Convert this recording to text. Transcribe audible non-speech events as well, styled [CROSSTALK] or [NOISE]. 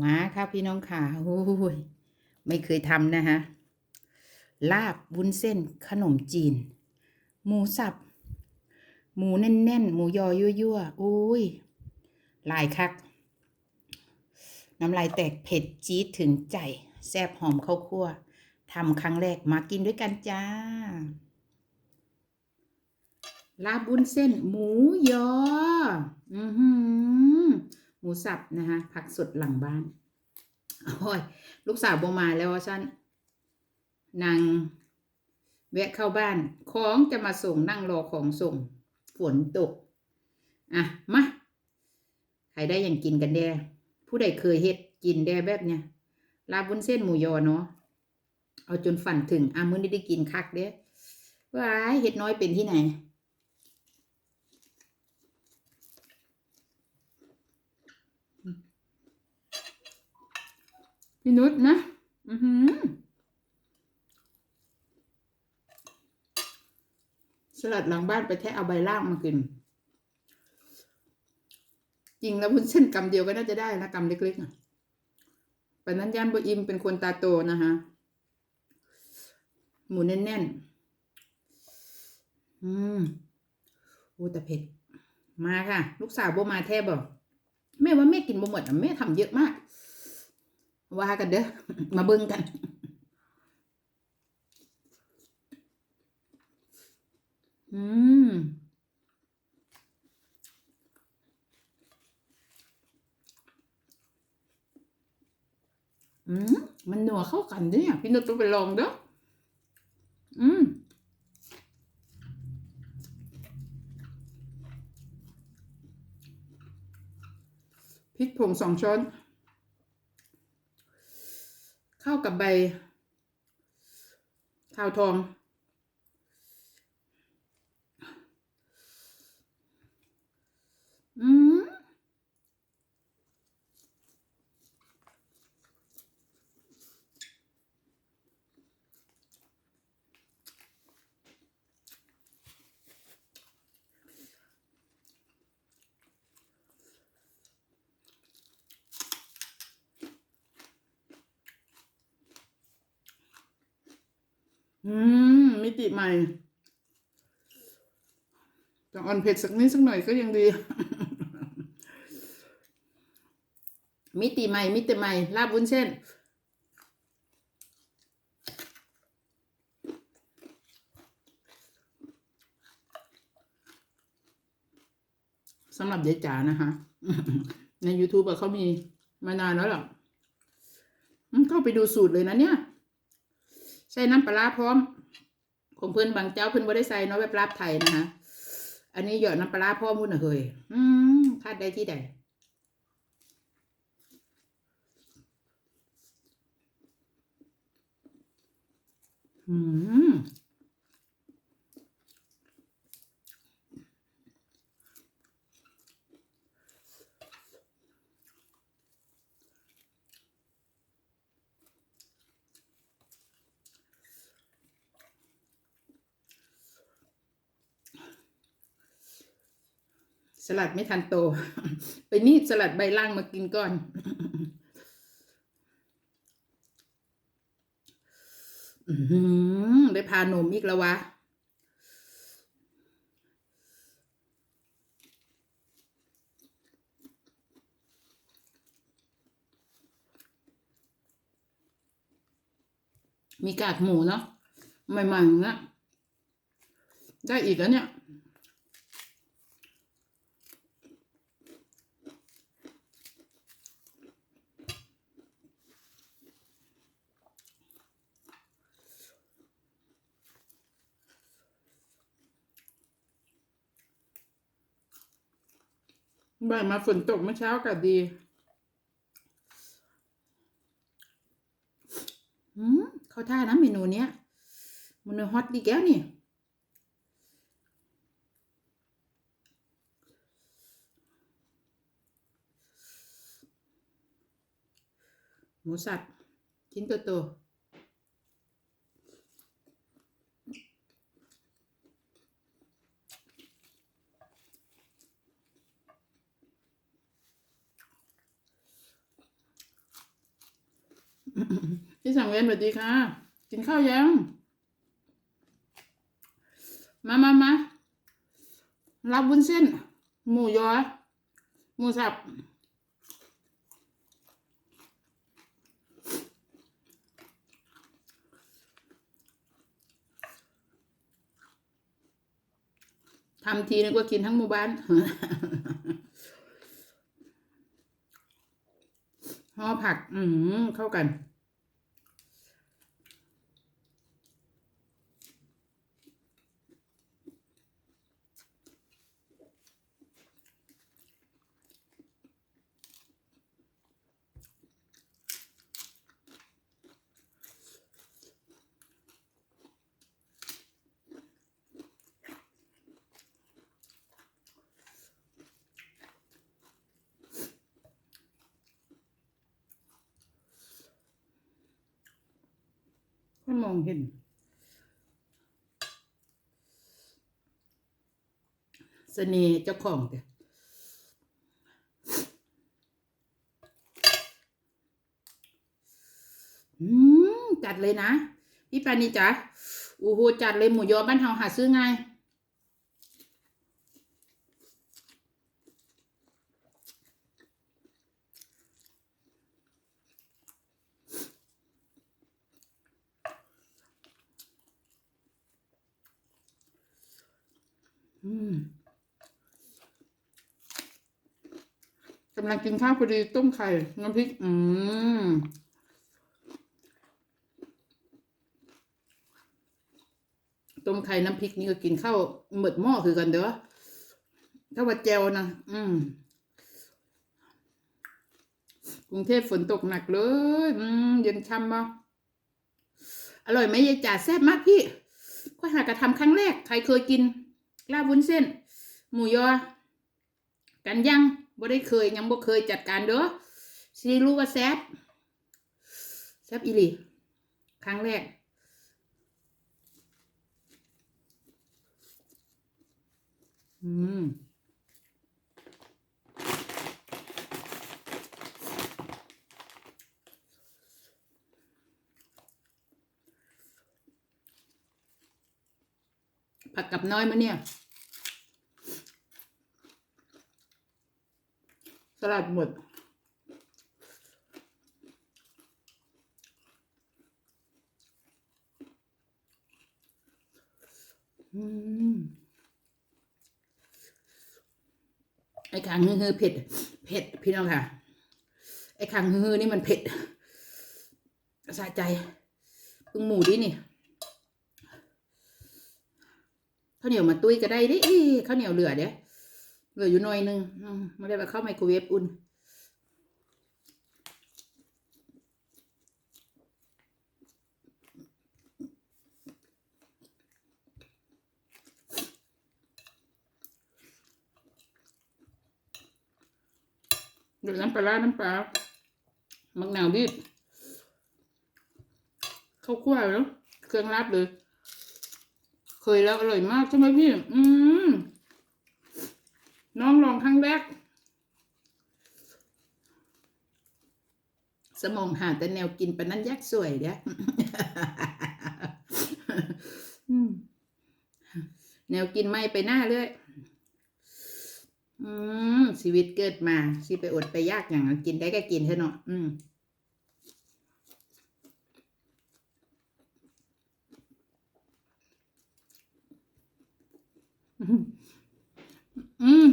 มาค่ะพี่น้องค่ะโอ้ยไม่เคยทำนะฮะลาบวุ้นเส้นขนมจีน หมูสับ หมูแน่นๆ หมูยอยั่วๆโอ้ยลายคัก น้ำลายแตกเผ็ดจี๊ดถึงใจ แซ่บหอมข้าวคั่วทำครั้งแรกมากินด้วยกันจ้า ลาบวุ้นเส้น หมูยอ อือหือ หมูสับนะคะผักสดหลังบ้านโอ้ยลูกสาวโบมาแล้วว่าฉันนางแวะเข้าบ้าน ของจะมาส่งนั่งรอของส่ง ฝนตก อะ มาใครได้อย่างกินกันแด่ผู้ใดเคยเฮ็ดกินแด่แบบเนี้ยลาบวุ้นเส้นหมูยอเนาะเอาจนฝันถึงอะมื้อนี้ได้กินคักเด้ว้ายเฮ็ดน้อยเป็นที่ไหน พี่นุชนะ อือหือสลัดหลังบ้านไปแทะเอาใบล่างมากิน จริงแล้ววุ้นเส้นกำเดียวก็น่าจะได้นะกำเล็กๆอะปนนั้นย่านบอิมเป็นคนตาโตนะคะ หมูแน่นๆ อืมโอ้แต่เผ็ด มาค่ะ ลูกสาวโบมาแทบบอกแม่ว่าแม่กินบ่หมดอะแม่ทำเยอะมาก ว่ากันเด้อมาเบิ่งกันอืมอืมมันหนัวเข้ากันด้เนี่ยพี่นุชต้องไปลองเด้ออืมพริกผงสองช้อน เข้ากับใบขาวทอง อืม อืม มิติใหม่จะอ่อนเผ็ดสักนิดสักหน่อยก็ยังดี มิติใหม่ มิติใหม่ ลาบวุ้นเส้น สำหรับยายจ๋านะคะ ใน YouTube เขามีมานานแล้วหรอเข้าไปดูสูตรเลยนะเนี่ย ใส่น้ำปลาร้าพร้อม ของเพื่อนบางเจ้าเพื่อนบ่ได้ใส่เนาะแบบลาบไทยนะคะอันนี้หยอดน้ำปลาร้าพร้อมพุ่นน่ะเฮ้ยอืมคาดได้ที่ใดอืม ลัดไม่ทันโต ไปนีบสลัดใบล่างมากินก่อนอได้พาหนมอีกแล้ววะมีกากหมูเนาะใหม่ๆนะได้อีกแล้วเนี่ย บ่ายมาฝนตกเมื่อเช้ากาศดี อืมเขาท่านะเมนูเนี้ยมันฮอตดีแก้วนี่ หมูสับชิ้นโตๆ พี่สังเวียนสวัสดีค่ะ กินข้าวยัง มามามารับวุ้นเส้น หมูยอ หมูสับ ทำทีนึกว่ากินทั้งหมู่บ้าน ห่อผัก อืมเข้ากัน ไม่มองเห็น เสน่ห์เจ้าของเด้ออืมจัดเลยนะ พี่ปานีจ๋าโอ้หูจัดเลยหมูยอบ้านเฮาหาซื้อง่าย กำลังกินข้าวพอดีต้มไข่น้ำพริก อืมต้มไข่น้ำพริกนี่ก็กินข้าวหมดหม้อคือกันเด้อถ้าว่าแจวนะอืมกรุงเทพฝนตกหนักเลย อืมเย็นช่ำมาอร่อยไหมยายจ๋าแซ่บมากพี่ก็หากระทำครั้งแรก ใครเคยกิน ลาบวุ้นเส้น หมูยอ กันยังบ่ได้เคยยังบ่เคยจัดการเด้อสิรู้ว่าแซ่บแซ่บอีหลีครั้งแรกอืม ผักกับน้อยมาเนี่ย สลัดหมด อืมไอ้ขางฮือเผ็ด เผ็ด พี่น้องค่ะ ไอ้ขางฮือนี่มันเผ็ดสะใจเพิ่งหมูดินี่ ข้าวเหนียวมาตุ้ยก็ได้เดิข้าวเหนียวเหลือเด้เหลืออยู่หน่อยนึงมไม่ได้ไปเข้าไมโครเวฟอุ่นเดี๋ยวน้ำปลา น้ำปลามักนาวบีบข้าวคั่วแล้วเครื่องรับเลย เคยแล้วอร่อยมากใช่ไหมพี่ อืม น้องลองครั้งแรก สมองหาแต่แนวกินปะนั้นยักษ์สวยเด้ออืมแนวกินไม่ไปหน้าเลยอืมชีวิตเกิดมาสิไปอดไปยากอย่างนั้นกินได้ก็กินเถอะเนาะอืม Mm-hmm. [LAUGHS] Mm.